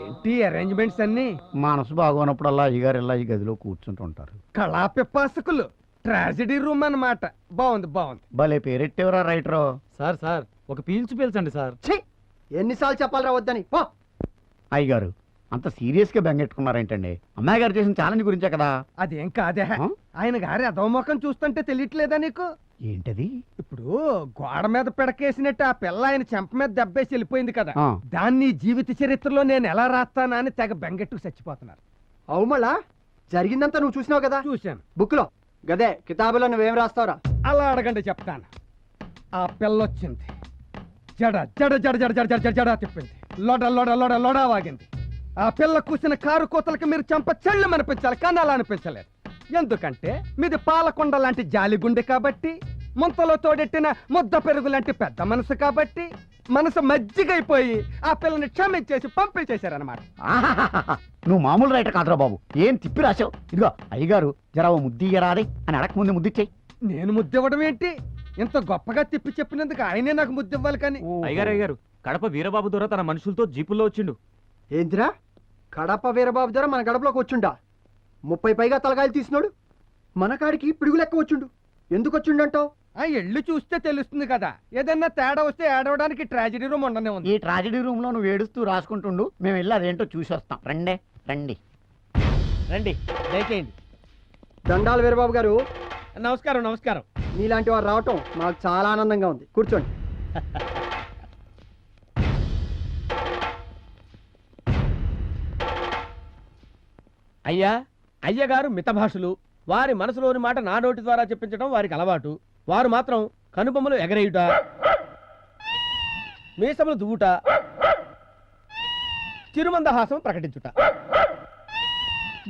ఏంటి అరేంజ్మెంట్స్ అన్ని? మనసు బాగోనప్పుడల్లా అయ్యగారు ఇలా ఈ గదిలో కూర్చుంటుంటారు. కళా పిపాసకులు ట్రాజడీ రూమ్ అన్నమాట. బాగుంది బాగుంది. భలే పేరెట్టేవరా రైటరు? సార్ సార్ ఒక పీల్చు పీల్చండి సార్. ఛీ! ఎన్నిసార్లు చెప్పాలరా వద్దని పో! అయ్యగారు అంత సీరియస్గా బెంగెట్టుకున్నారేంటండి? అమ్మాయి గారు చేసిన ఛాలెంజ్ గురించే కదా? అదేం కాదే? ఆయన గారి అధోముఖం చూస్తుంటే తెలియట్లేదా నీకు? ఏంటది? ఇప్పుడు గోడ మీద పిడకేసినట్టు ఆ పిల్ల ఆయన చెంప మీద దెబ్బేసి వెళ్ళిపోయింది కదా. ఆ. దాన్ని జీవిత చరిత్రలో నేను ఎలా రాస్తానా అని తెగ బెంగెట్టుకు చచ్చిపోతున్నారు. అవు మళ్ళా జరిగిందంతా నువ్వు చూసినావు కదా? చూశాను. బుక్లో గదే కితాబులో నువ్వేం రాస్తావురా? అలా అడగండి చెప్తాను. ఆ పిల్ల వచ్చింది జడ జడ జడ జడ జడ జడ జడ జడ తిప్పింది. లోడ లోడ లోడ లోడ వాగింది. ఆ పిల్ల కూసిన కారు కోతలకి మీరు చంప చెళ్ళు అనిపించాలి కానీ అలా అనిపించలేదు. ఎందుకంటే మీది పాలకొండ లాంటి జాలి గుండె కాబట్టి ముంతలో తోడెట్టిన ముద్ద పెరుగు లాంటి పెద్ద మనసు కాబట్టి మనసు మజ్జిగైపోయి ఆ పిల్లని క్షమించేసి పంపించేశారనమాట ఆహాహాహా. నువ్వు మామూలు రైటర్ కాదురా బాబు. ఏం తిప్పి రాశావు? ఇదిగో అయ్యగారు జర ఓ ముద్దియ్యరాదే అని అడగక ముందు ముద్దిచ్చేయి నేను ముద్దివ్వడం ఏంటి? ఇంత గొప్పగా తిప్పి చెప్పినందుకు ఆయనే నాకు ముద్దివ్వాలి కానీ. అయ్యారు అయ్యారు కడప వీరబాబు దొర తన మనుషులతో జీపుల్లో వచ్చిండు. ఏంటిరా కడప వీరబాబు ద్వారా మన గడపలోకి వచ్చుండా? ముప్పై పైగా తలకాయలు తీసినాడు. మన కాడికి పిడుగు లెక్క వచ్చుండు. ఎందుకు వచ్చిండంటావు? ఆ ఎళ్ళు చూస్తే తెలుస్తుంది కదా. ఏదన్నా తేడా వస్తే ఏడవడానికి ట్రాజడీ రూమ్ ఉండనే ఉంది. ఈ ట్రాజడీ రూమ్లో నువ్వు ఏడుస్తూ రాసుకుంటుండు మేము వెళ్ళి అదేంటో చూసి వస్తాం. రండే రండి. రండి దయచేయండి. దండాలు వీరబాబు గారు. నమస్కారం నమస్కారం. నీలాంటి వారు రావటం మాకు చాలా ఆనందంగా ఉంది. కూర్చోండి. అయ్యా అయ్యగారు మితభాషులు. వారి మనసులోని మాట నా నోటి ద్వారా చెప్పించడం వారికి అలవాటు. వారు మాత్రం కనుబొమ్మలు ఎగరేయుట. మీసములు దువ్వుట. చిరుమందహాసం ప్రకటించుట.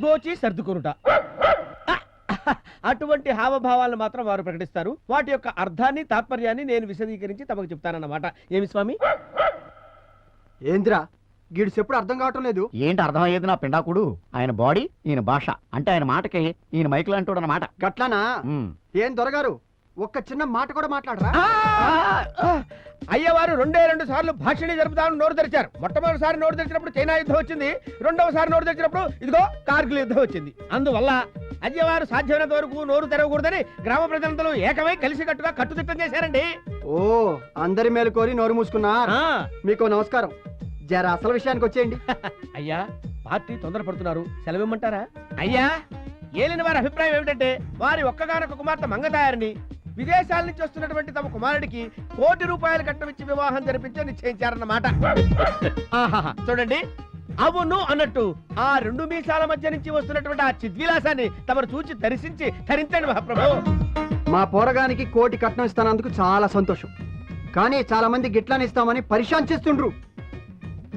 గోచి సర్దుకొనుట. అటువంటి హావభావాలను మాత్రం వారు ప్రకటిస్తారు. వాటి యొక్క అర్థాన్ని తాత్పర్యాన్ని నేను విశదీకరించి తమకు చెప్తానన్నమాట. ఏమి స్వామి? ఏంద్రా? గీడు చెప్పుడు అర్థం కావటం లేదు. ఏంటి అర్థమయ్యేది నా పిండాకుడు? ఆయన బాడీ ఈయన భాష. అంటే ఆయన మాటకి ఈయన మైకులు అంటాడు అన్నమాట గట్లానా. ఏం దొరగారు? ఒక్క చిన్న మాట కూడా మాట్లాడరా? అయ్యవారు రెండే రెండు సార్లు భాషణి జరుపుతామని నోరు తెరిచారు. మొట్టమొదటిసారి నోరు తెరిచినప్పుడు చైనా యుద్ధం వచ్చింది. రెండవసారి నోరు తెరిచినప్పుడు ఇదిగో కార్గిల్ యుద్ధం వచ్చింది. అందువల్ల అయ్యవారు సాధ్యమైనంత వరకు నోరు తెరవకూడదని గ్రామ ప్రజలందరూ ఏకమై కలిసికట్టుగా కట్టుదిట్టం చేశారండి. ఓ అందరి మేలు కోరి నోరు మూసుకున్నా మీకు నమస్కారం. జర అసలు విషయానికి వచ్చేయండి. అయ్యా పార్టీ తొందరపడుతున్నారు. సెలవిమ్మంటారా? అయ్యా ఏలిన వారి అభిప్రాయం ఏమిటంటే వారి ఒక్కగానొక్క కుమార్తె మంగతాయారిని విదేశాల నుంచి వస్తున్నటువంటి తమ కుమారుడికి కోటి రూపాయలు కట్టమిచ్చి వివాహం జరిపించే నిశ్చయించారన్నమాట. చూడండి. అవును అన్నట్టు ఆ రెండు మీసాల మధ్య నుంచి వస్తున్నటువంటి ఆ చిద్విలాసాన్ని తమరు చూచి దర్శించి ధరించండి మహాప్రభు. మా పోరగానికి కోటి కట్నం ఇస్తానందుకు చాలా సంతోషం. కానీ చాలా మంది గిట్లని ఇస్తామని పరిశాన్ చేస్తుండ్రు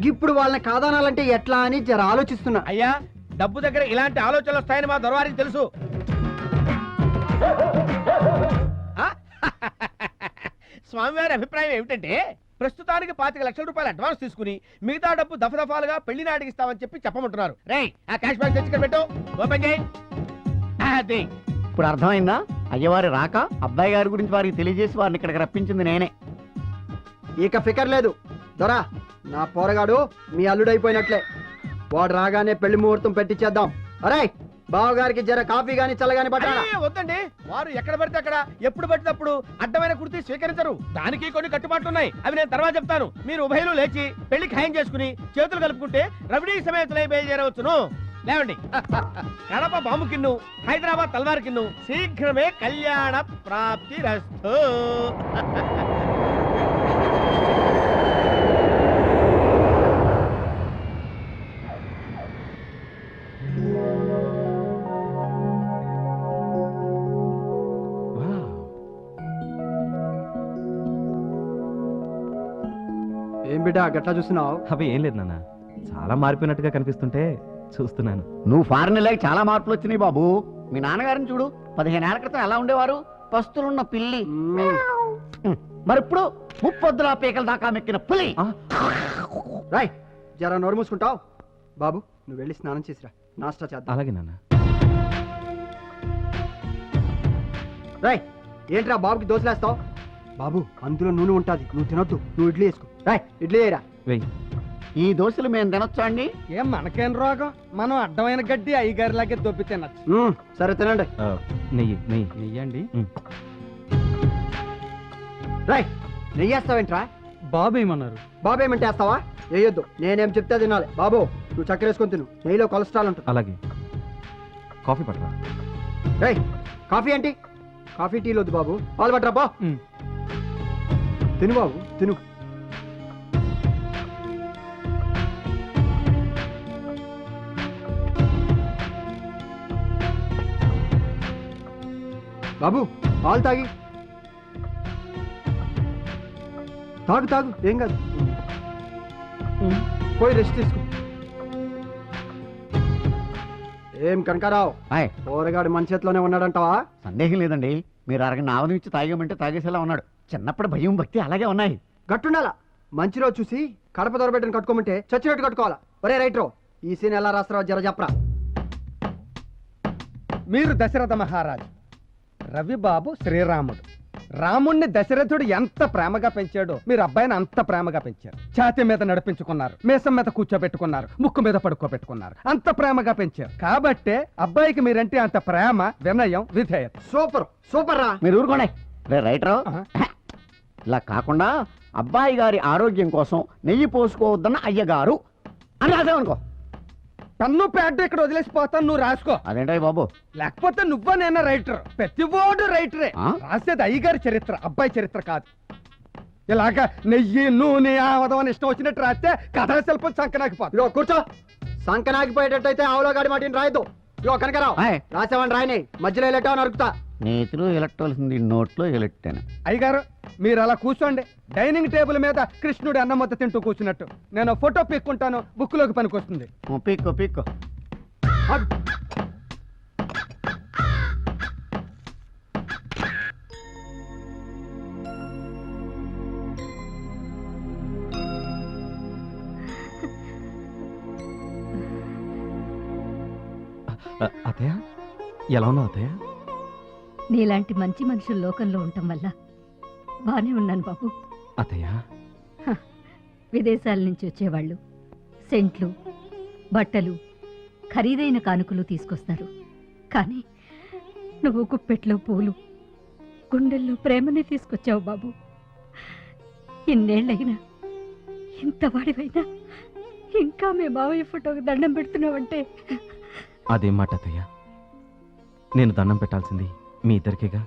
ఇప్పుడు వాళ్ళని కాదనాలంటే ఎట్లా అని జర ఆలోచిస్తున్నా. అయ్యా డబ్బు దగ్గర ఇలాంటి ఆలోచనలు వస్తాయని మా దొరవారికి తెలుసు? స్వామివారి అభిప్రాయం ఏమిటంటే ప్రస్తుతానికి పాతిక లక్షల రూపాయలు అడ్వాన్స్ తీసుకుని మిగతా డబ్బు దఫదఫాలుగా పెళ్ళి నాటికి ఇస్తామని చెప్పి చెప్పమంటున్నారు. రేయ్ ఆ క్యాష్ బ్యాక్ తెచ్చుకొని పెట్టు. ఓపెన్ చేయి. అది. ఇప్పుడు అర్థమైందా? అయ్యవారి రాక అబ్బాయి గారి గురించి వారికి తెలియజేసి వారిని ఇక్కడికి రప్పించింది నేనే. ఇక ఫికర్ లేదు. దొరా. నా పోరగాడు మీ అల్లుడైపోయినట్లే. వాడు రాగానే పెళ్ళి ముహూర్తం పెట్టించేద్దాం అరే బావగారికి జర కాఫీ గాని చల్లగాని పట్టాలా వద్దండి. వారు ఎక్కడ పడితే అక్కడ ఎప్పుడు పడితే అప్పుడు అడ్డమైన కుర్తీ స్వీకరించరు. దానికి కొన్ని కట్టుబాట్లు ఉన్నాయి అవి నేను తర్వాత చెప్తాను. మీరు ఉభయలు లేచి పెళ్ళి ఖాయం చేసుకుని చేతులు కలుపుకుంటే రవిడీ సమేతులై బయలుదేరవచ్చును. లేవండి. కడప బాంబు కిన్ను హైదరాబాద్ తల్వార్ కిన్ను శీఘ్రమే కళ్యాణ ప్రాప్తి రస్తు ఏం బిడ్డ గట్లా చూస్తున్నావు? అవి ఏం లేదు నాన్న. చాలా మారిపోయినట్టుగా కనిపిస్తుంటే చూస్తున్నాను. నువ్వు ఫారెన్ లేక చాలా మార్పులు వచ్చినాయి బాబు. మీ నాన్నగారిని చూడు. పదిహేను ఏళ్ళ క్రితం ఎలా ఉండేవారు? పస్తులున్న పిల్లి. మరి ఇప్పుడు ముప్పొద్దుల పీకల దాకా మెక్కిన పులి. రాయ్. జర నోరు మూసుకుంటావు? బాబు నువ్వు వెళ్ళి స్నానం చేసిరా. నాస్టా చేద్దాం. అలాగే నాన్న. రాయ్ ఏంట్రా బాబుకి దోశలేస్తావు? బాబు అందులో నూనె ఉంటుంది. నువ్వు తినొద్దు. నువ్వు ఇడ్లీ వేసుకో. రాయ్ ఇడ్లీ వేయరా. వెయ్యి ఈ దోశలు మేము తినొచ్చా అండి? ఏం మనకేం రోగం? మనం అడ్డమైన గడ్డి అయ్యగారిలాగే దొబ్బి తినచ్చు. మ్మ్, సరే తినండి. నెయ్యి నెయ్యి. నెయ్యండి. రాయ్ నెయ్యి వేస్తావేంట్రా? బాబు ఏమన్నారు? బాబు ఏమంటే వేస్తావా? వేయొద్దు. నేనేం చెప్తే తినాలి. బాబు నువ్వు చక్కెర వేసుకొని తిను. నెయ్యిలో కొలెస్ట్రాల్ ఉంటుంది. అలాగే. కాఫీ పట్టరా రేయ్ కాఫీ ఏంటి? కాఫీ టీలు వద్దు బాబు. పాలు పట్టరా బా. తిను బాబు తిను. బాబు పాలు తాగి. తాగు తాగు ఏం కాదు. పోయి రెస్ట్ తీసుకో. ఏం కనకారావు హాయ్. పోరగాడు మన చేతిలోనే ఉన్నాడంటావా? సందేహం లేదండి. మీరు అరగ ఆవది ఇచ్చి తాగామంటే తాగేసేలా ఉన్నాడు. చిన్నప్పుడు భయం భక్తి అలాగే ఉన్నాయి. గట్టుండాలా? మంచి రోజు చూసి కడప దొరబెట్టని కట్టుకోమంటే చచ్చినట్టు కట్టుకోవాలా? ఒరే రైట్రో ఈ సీన్ ఎలా రాస్తారో జర చెప్పరా. మీరు దశరథ మహారాజు. రవి బాబు శ్రీరాముడు. రాముణ్ణి దశరథుడు ఎంత ప్రేమగా పెంచాడో మీరు అబ్బాయిని అంత ప్రేమగా పెంచారు. ఛాతి మీద నడిపించుకున్నారు మీసం మీద కూర్చోబెట్టుకున్నారు ముక్కు మీద పడుకోబెట్టుకున్నారు అంత ప్రేమగా పెంచారు. కాబట్టే అబ్బాయికి మీరంటే అంత ప్రేమ వినయం విధేయత. సూపర్ సూపర్ రా మీరు ఊరుకోండి. రే రైటరు. ఇలా కాకుండా అబ్బాయి గారి ఆరోగ్యం కోసం నెయ్యి పోసుకోవద్దన్న అయ్యగారు అని రాసామనుకో పన్ను ప్యాడ్ ఇక్కడ వదిలేసి పోతాను నువ్వు రాసుకో. అదేంటయ్య బాబు? లేకపోతే నువ్వా నేనా రైటర్ ప్రతి ఓడు రైటరే ఆ? రాసేది అయ్యగారి చరిత్ర అబ్బాయి చరిత్ర కాదు. ఇలాగ నెయ్యి నూనె ఆవదం అని ఇష్టం వచ్చినట్టు రాస్తే కథా శిల్పం సంకనాకి పోతుంది ఇదిగో కూర్చో. సంకనాగిపోయేటట్టయితే ఆవులో గాడి మాటిని రాయద్దు. ఇదిగో కనకరావు హాయ్ రాసావని రాయని మధ్యలో లెట్టావు నరుకుతా నేతిలో ఎలక్ట్రాల్సింది నోట్లో ఎలెట్టాను. అయ్యగారు మీరు అలా కూర్చోండి. డైనింగ్ టేబుల్ మీద కృష్ణుడు అన్నం ముద్ద తింటూ కూర్చున్నట్టు. నేను ఫోటో పీక్కుంటాను బుక్లోకి పనికొస్తుంది. పిక్కో పిక్కో. ఆగు. ఆ, అత్తయ్య? ఎలా ఉన్నావు అత్తయ్య? నీలాంటి మంచి మనుషులు లోకంలో ఉండటం వల్ల బానే ఉన్నాను బాబు. అత్తయ్య. విదేశాల నుంచి వచ్చేవాళ్ళు. సెంట్లు బట్టలు ఖరీదైన కానుకలు తీసుకొస్తారు. కానీ నువ్వు గుప్పెట్లో పూలు గుండెల్లో ప్రేమని తీసుకొచ్చావు బాబు. ఇన్నేళ్ళైనా ఇంత వాడివైనా ఇంకా మీ బావయ్య ఫోటోకి దండం పెడుతున్నావంటే. అదేం మాట అత్తయ్య? నేను దండం పెట్టాల్సింది మీ ఇద్దరికేగా?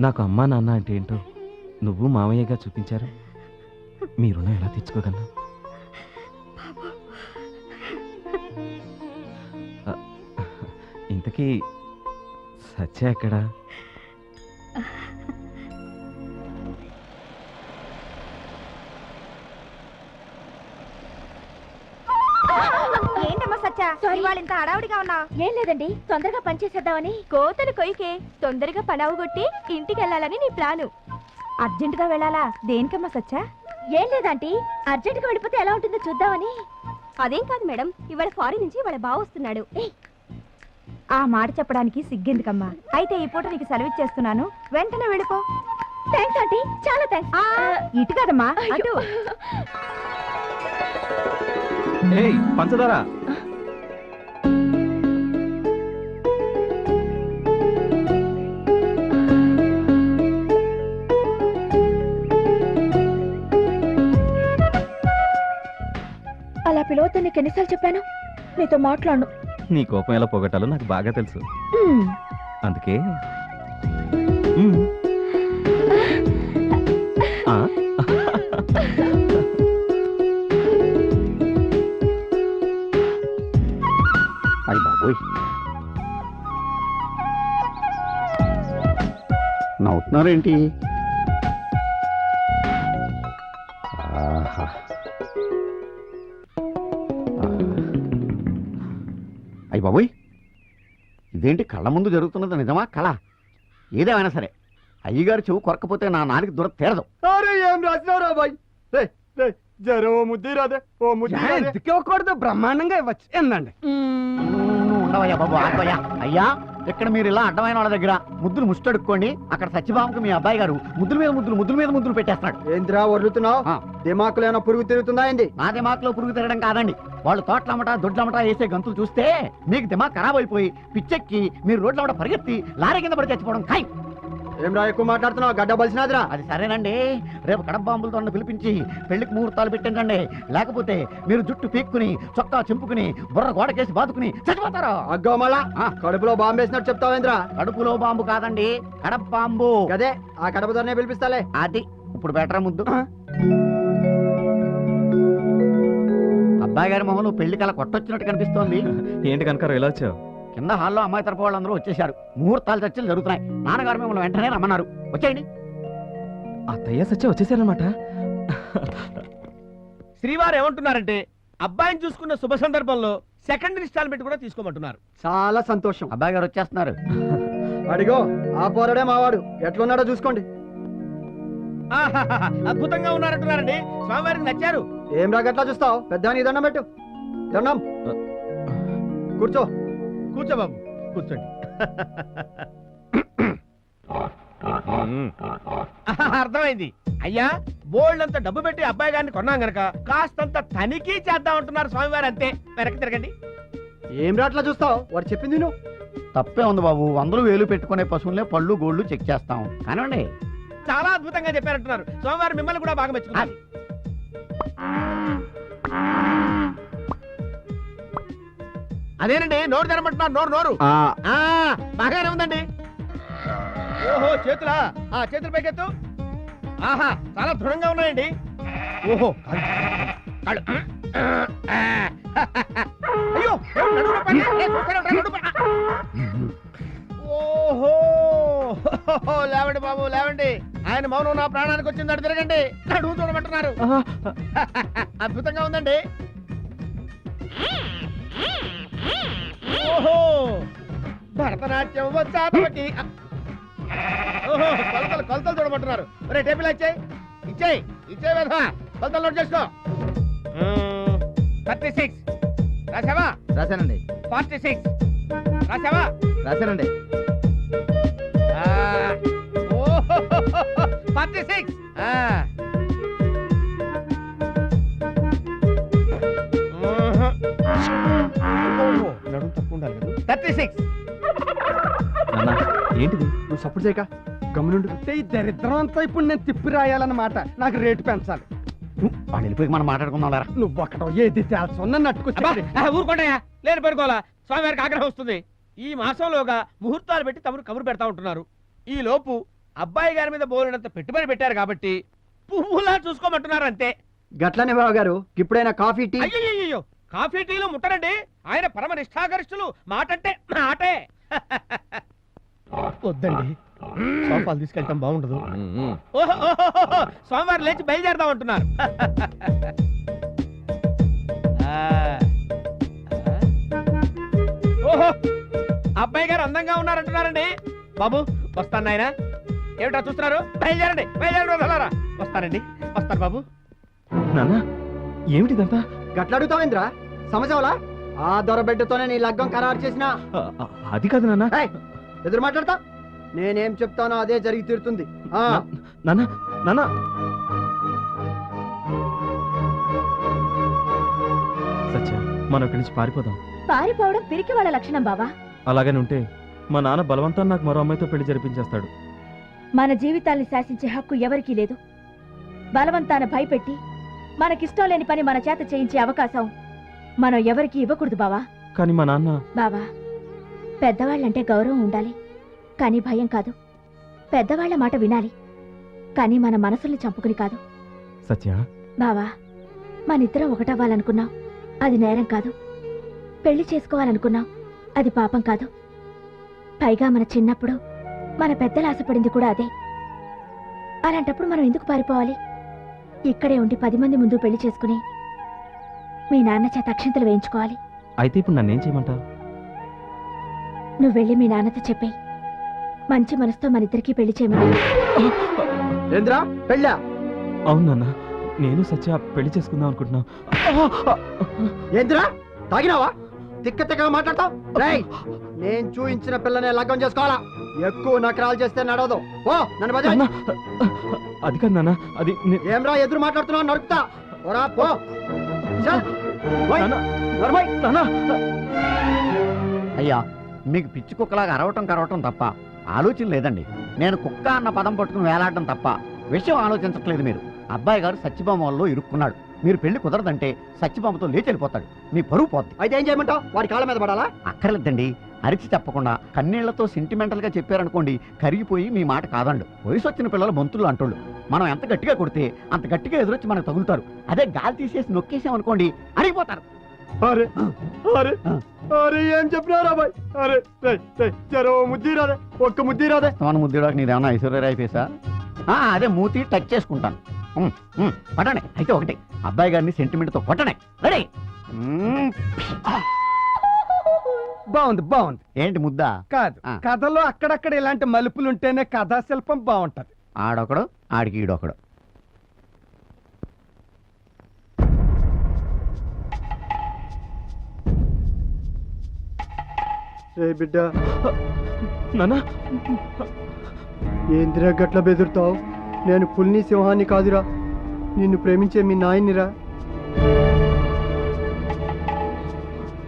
నాకు అమ్మా నాన్న అంటే ఏంటో నువ్వు మామయ్యగా చూపించారు? మీ రుణం ఎలా తెచ్చుకోగలను ఇంతకీ సత్య ఎక్కడా? సత్య ఇవాళ ఇంత హడావుడిగా ఉన్నావు. ఏం లేదండి తొందరగా పని చేసేద్దామని. కోతలు కొయ్యకే తొందరగా పని అవగొట్టి ఇంటికి వెళ్ళాలని నీ ప్లాను. అర్జెంటుగా వెళ్ళాలా? దేనికమ్మా సత్య ఏం లేదంటీ అర్జెంటుగా వెళ్ళిపోతే ఎలా ఉంటుందో చూద్దామని. అదేం కాదు మేడం ఇవాళ ఫారిన్ నుంచి ఇవాళ బావ వస్తున్నాడు. ఆ మాట చెప్పడానికి సిగ్గెందుకమ్మా. అయితే ఈ పూట నీకు సెలవు ఇచ్చేస్తున్నాను. వెంటనే వెళ్ళిపో. Thanks aunty. చాలా థ్యాంక్స్ ఇటు కదమ్మా అటు. ఏయ్ పంచదార. పిలవద్దు నీకు ఎన్నిసార్లు చెప్పాను? నీతో మాట్లాడు నీ కోపం ఎలా పోగొట్టాలో నాకు బాగా తెలుసు. అందుకే. అయ్యి బాబోయ్. నవ్వుతున్నారేంటి? ఆహా. అయ్యి బాబోయ్. ఇదేంటి కళ్ళ ముందు జరుగుతున్నది నిజమా? కళ. ఏదేమైనా సరే అయ్యగారు చెవు కొరకపోతే నా నాలుగు దూరం తీరదు. అరే ఏం రాసినావు రా బాయ్? రే రే జర ఓ ముద్ది రాదే ఓ ముద్ది రాదే. ఎందుకు ఇవ్వకూడదు బ్రహ్మాండంగా ఇవ్వచ్చు? ఏందండి? నువ్వు ఉండవయ్యా బాబు ఆగవయ్యా. అయ్యా ఇక్కడ మీరు ఇలా అడ్డమైన వాళ్ళ దగ్గర ముద్దులు ముష్టడుక్కోండి. అక్కడ సత్యభామకు మీ అబ్బాయి గారు ముద్దుల మీద ముద్దులు ముద్దుల మీద ముద్దులు పెట్టేస్తాడు. ఏంద్రా వదులుతున్నావు. దిమాకులేనా పురుగు తిరుగుతుందా ఏంది? నా దిమాక్లో పురుగు తిరగడం కాదండి. వాళ్ళు తోటలమ్మట దొడ్లమ్మట వేసే గంతులు చూస్తే మీకు దిమాగ్ ఖరాబ్ అయిపోయి పిచ్చెక్కి మీరు రోడ్లమ్మట పరిగెత్తి లారీ కింద పడి చచ్చిపోవడం ఖాయం. ఏం రా ఎక్కువ మాట్లాడుతున్నావు? గడ్డ బలిసినాదిరా. అది సరేనండి. రేపు కడప బాంబులతో పిలిపించి పెళ్ళికి ముహూర్తాలు పెట్టండి లేకపోతే మీరు జుట్టు పీక్కుని చొక్కా చింపుకుని బుర్ర గోడకేసి బాదుకుని చచ్చిపోతారు. అగ్గో మళ్ళా ఆ. కడుపులో బాంబేసినట్టు చెప్తావేంద్రా కడుపులో బాంబు కాదండి కడప బాంబు. గదే ఆ కడప ధరనే పిలిపిస్తాలే. అది ఇప్పుడు బెటరా ముద్దు. అబ్బాయి గారి మొహంలో పెళ్ళి కల కొట్టొచ్చినట్టు కనిపిస్తోంది. ఏంటి కనుక ఇలా వచ్చావు? కింద హాల్లో అమ్మాయి తరపు వాళ్ళందరూ వచ్చేసారు ముహూర్తాలు చర్చలు జరుగుతున్నాయి. నాన్నగారు మిమ్మల్ని వెంటనే రమ్మన్నారు. వచ్చేయండి. అత్తయ్య సత్య వచ్చేసారనమాట శ్రీవారు ఏమంటున్నారంటే అబ్బాయిని చూసుకున్న శుభ సందర్భంలో సెకండ్ ఇన్స్టాల్మెంట్ కూడా తీసుకోమంటున్నారు. చాలా సంతోషం. అబ్బాయి గారు వచ్చేస్తున్నారు. అడిగో ఆ పోరడే మావాడు. ఎట్లున్నాడో చూసుకోండి. అద్భుతంగా ఉన్నారంటున్నారండి. స్వామివారికి నచ్చారు. ఏం రా గట్లా చూస్తావు? పెద్ద నీ దండం పెట్టు. దండం. కూర్చో. కూర్చో బాబు కూర్చోండి అర్థమైంది. అయ్యా బోల్డ్ అంత డబ్బు పెట్టి అబ్బాయి గారిని కొన్నాం గనక కాస్తంత తనిఖీ చేద్దాం అంటున్నారు స్వామివారు అంతే. వెనక్కి తిరగండి. ఏం రా అట్లా చూస్తావు? వాడు చెప్పింది నువ్వు తప్పే ఉంది బాబు. వందలు వేలు పెట్టుకునే పశువులనే పళ్ళు గోళ్ళు చెక్ చేస్తాం. కానివ్వండి. చాలా అద్భుతంగా చెప్పారంటున్నారు. స్వామివారు మిమ్మల్ని కూడా బాగా మెచ్చుకున్నారు అదేనండి నోరు తెరమంటున్నారు నోరు నోరు. ఆ. బాగానే ఉందండి. ఓహో చేతులా? ఆ చేతుల పైకెత్తు. ఆహా చాలా దృఢంగా ఉన్నాయండి. ఓహో కాళ్ళు. కాళ్ళు. అయ్యో ఏమిటి నడుము నొప్పి? ఏ, చూస్తూనే ఉంటాను, నడుము నొప్పి. ఓహో లేవండి బాబు లేవండి. ఆయన మౌనం నా ప్రాణానికి వచ్చింది తిరగండి. నడుము చూడమంటున్నారు. అద్భుతంగా ఉందండి. ఓహో! భరతనాట్యం వచ్చా తమకి. ఓహో కొలతలు కొలతలు చూడమంటున్నారు. ఒరే టేబుల్ ఇచ్చేయి ఇచ్చేయి ఇచ్చేయి వేధవా కొలతలు నోట్ చేసుకో. Thirty six. రాసావా రాశానండి. Forty six. రాసావా రాశానండి. Forty six. ఉండాలి కదా? Thirty six. నాన్న ఏంటిది? నువ్వు సపోర్ట్ చేయక గమనుండు. అంటే ఈ దరిద్రం అంతా ఇప్పుడు నేను తిప్పి రాయాలన్నమాట. నాకు రేటు పెంచాలి. వాడు వెళ్ళిపోయి మనం మాట్లాడుకుందాం లేరా? నువ్వు అక్కడ ఏది తేల్చో నన్ను అట్టుకొచ్చి ఊరుకోండియా లేని పడుకోవాలా? స్వామివారికి ఆగ్రహం వస్తుంది. ఈ మాసంలోగా ముహూర్తాలు పెట్టి తమరు కబురు పెడతా ఉంటున్నారు. ఈ లోపు అబ్బాయి గారి మీద బోలినంత పెట్టుబడి పెట్టారు కాబట్టి పువ్వులా చూసుకోమంటున్నారు అంతే. గట్లనే బావ గారు ఇప్పుడైనా కాఫీ టీ? అయ్యో కాఫీ టీలో ముట్టరండి ఆయన పరమ నిష్ఠాగరిష్ఠులు. మాటంటే మాటే. వద్దండి. సోఫాలు తీసుకెళ్ళటం బాగుండదు. ఓహో ఓహో, సోమవారం లేచి బయలుదేరదాం అంటున్నారు. ఓహో అబ్బాయి గారు అందంగా ఉన్నారంటున్నారండి. బాబు వస్తాను నాయన. ఏమిటా చూస్తున్నారు? బయలుదేరండి బయలుదేరండి వస్తానండి వస్తాను బాబు. నాన్న ఏమిటిదంతా గట్ల అడుగుతావేంద్రా సమస్యవలా ఆ దొరబెట్టుతోనే నీ లగ్గం ఖరారు చేసిన? అది కాదు నాన్న. ఎదురు మాట్లాడతా? నేనేం చెప్తానో అదే జరిగి తీరుతుంది. ఆ. నాన్న నాన్న. సత్య మనం ఇక్కడి నుంచి పారిపోదాం. పారిపోవడం పిరికి వాళ్ళ లక్షణం బావా. అలాగని ఉంటే మా నాన్న బలవంతాన్ని నాకు మరో అమ్మాయితో పెళ్ళి జరిపించేస్తాడు. మన జీవితాల్ని శాసించే హక్కు ఎవరికీ లేదు. బలవంతాన భయపెట్టి మనకిష్టం లేని పని మన చేత చేయించే అవకాశం మనం ఎవరికి ఇవ్వకూడదు బావా. కానీ మా నాన్న బావా పెద్దవాళ్ళంటే గౌరవం ఉండాలి కానీ భయం కాదు. పెద్దవాళ్ళ మాట వినాలి కానీ మన మనసుల్ని చంపుకుని కాదు. సత్య. బావా మనిద్దరం ఒకటవ్వాలనుకున్నాం అది నేరం కాదు. పెళ్ళి చేసుకోవాలనుకున్నాం అది పాపం కాదు. పైగా మన చిన్నప్పుడు మన పెద్దలు ఆశపడింది కూడా అదే. అలాంటప్పుడు మనం ఎందుకు పారిపోవాలి? ఇక్కడే ఉండి పది మంది ముందు పెళ్ళి చేసుకుని మీ నాన్న చేత అక్షింతలు వేయించుకోవాలి. అయితే ఇప్పుడు నన్నేం చేయమంటావు? నువ్వు వెళ్ళి మీ నాన్నతో చెప్పే. మంచి మనసుతో మన ఇద్దరికి పెళ్ళి చేయమని. ఏంద్రా పెళ్ళా? అవును నాన్న నేను సత్య పెళ్ళి చేసుకుందాం అనుకుంటున్నాం. ఏంద్రా తాగినావా? తిక్క తిక్కగా మాట్లాడతావు? రేయ్ నేను చూయించిన పిల్లనే లగ్గం చేసుకోవాలా? ఎక్కువ నకరాలు చేస్తే నడవదు. ఓ నన్ను బజాయ్ నాన్న, అది కాదు నాన్న అది నే- ఏమ్రా ఎదురు మాట్లాడుతున్నావు? నడుపుతా. పోరా పో. చల్. ఓయ్, నాన్న, నడవయ్. నాన్న, అయ్యా మీకు పిచ్చి కుక్కలాగా అరవటం కరవటం తప్ప ఆలోచన లేదండి. నేను కుక్క అన్న పదం పట్టుకుని వేలాడటం తప్ప విషయం ఆలోచించట్లేదు మీరు. అబ్బాయి గారు సత్యభామ వల్ల ఇరుక్కున్నాడు. మీరు పెళ్ళి కుదరదంటే సత్యభామతో లేచి వెళ్ళిపోతాడు. మీ పరువు పోద్ది. అయితే ఏం చేయమంటావు? వాడి కాళ్ళ మీద పడాలా? అక్కర్లేదండి. అరిచి చెప్పకుండా కన్నీళ్ళతో సెంటిమెంటల్గా చెప్పారనుకోండి కరిగిపోయి మీ మాట కాదండు. వయసు వచ్చిన పిల్లలు బంతులు అంటోళ్ళు మనం ఎంత గట్టిగా కొడితే అంత గట్టిగా ఎదురొచ్చి మనకు తగులుతారు. అదే గాలి తీసేసి నొక్కేసాం అనుకోండి అరిగిపోతారు. అరే అరే అరే ఏం చెప్పినారా బాయ్? అరే రేయ్, రేయ్, జర ఓ ముద్ది రాదే ఒక్క ముద్ది రాదే. మన ముద్దుడానికి నీదేమన్నా ఐశ్వర్యరాయ్ ఫేసా ఆ, అదే మూతి టచ్ చేసుకుంటాను. పట్టండి. అయితే ఒకటి. అబ్బాయి గారిని సెంటిమెంట్తో కొట్టనే రెడీ బాగుంది బాగుంది. ఏంటి ముద్దా? కాదు ఆ. కథలో అక్కడక్కడ ఇలాంటి మలుపులుంటేనే కథా శిల్పం బాగుంటది. ఆడొకడు ఆడికి ఈడొకడు. రే బిడ్డ. నాన్న ఏందిరా గట్ల బెదురుతావు? నేను పుల్ని సింహాన్ని కాదురా. నిన్ను ప్రేమించే మీ నాయన్నిరా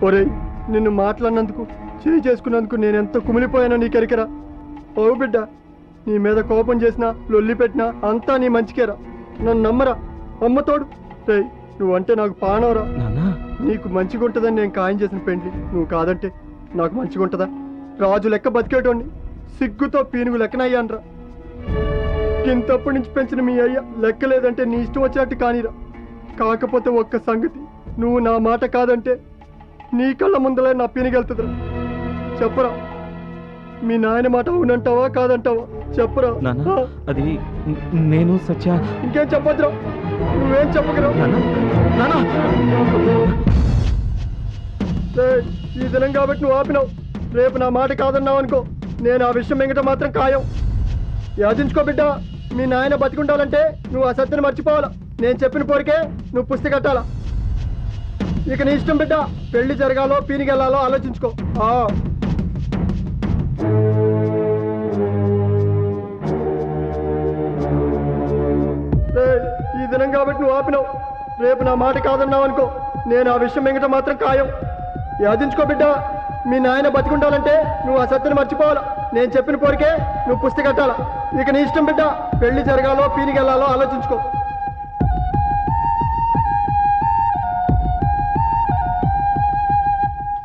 ఒరేయ్ నిన్ను మాట్లాడినందుకు చేయి చేసుకున్నందుకు నేను ఎంత కుమిలిపోయానో నీకెరికరా ఓ బిడ్డ నీ మీద కోపం చేసినా లొల్లి పెట్టినా అంతా నీ మంచికేరా. నన్ను నమ్మరా. అమ్మతోడు రేయ్ నువ్వంటే నాకు పానవరా నీకు మంచిగా ఉంటుందని నేను ఖాయం చేసిన పెండ్లి. నువ్వు కాదంటే నాకు మంచిగా ఉంటుందా రాజు లెక్క బతికేటోండి సిగ్గుతో పీనుగు లెక్కనయ్యానరా. ఇంతప్పటి నుంచి పెంచిన మీ అయ్య లెక్క లేదంటే నీ ఇష్టం వచ్చినట్టు కానిరా. కాకపోతే ఒక్క సంగతి నువ్వు నా మాట కాదంటే నీ కళ్ళ ముందలే నా పీనుగెళ్తుందిరా. చెప్పరా. మీ నాయన మాట అవునంటావా కాదంటావా? చెప్పరా. నాన్న అది నేను సత్య. ఇంకేం చెప్పొద్దురా. నువ్వేం నాన్న ఏయ్, ఈ దినం కాబట్టి నువ్వు ఆపినావు. రేపు నా మాట కాదన్నావు అనుకో నేను ఆ విషయం మింగట మాత్రం ఖాయం. యాచించుకో బిడ్డ మీ నాయన బతికుండాలంటే నువ్వు ఆ సత్యని మర్చిపోవాలా. నేను చెప్పిన పోరికే నువ్వు పుస్తక కట్టాలా ఇక నీ ఇష్టం బిడ్డ పెళ్ళి జరగాలో పీనికెళ్ళాలో ఆలోచించుకో. ఆ. ఈ దినం కాబట్టి నువ్వు ఆపినావు. రేపు నా మాట కాదన్నావు అనుకో. నేను ఆ విషయం ఎంగట మాత్రం ఖాయం. యాదించుకో బిడ్డ మీ నాయన బతికుండాలంటే నువ్వు ఆ సత్యను మర్చిపోవాలా. నేను చెప్పిన పోరికే నువ్వు పుస్తక కట్టాలా ఇక నీ ఇష్టం బిడ్డ పెళ్ళి జరగాలో పీనికెళ్ళాలో ఆలోచించుకో.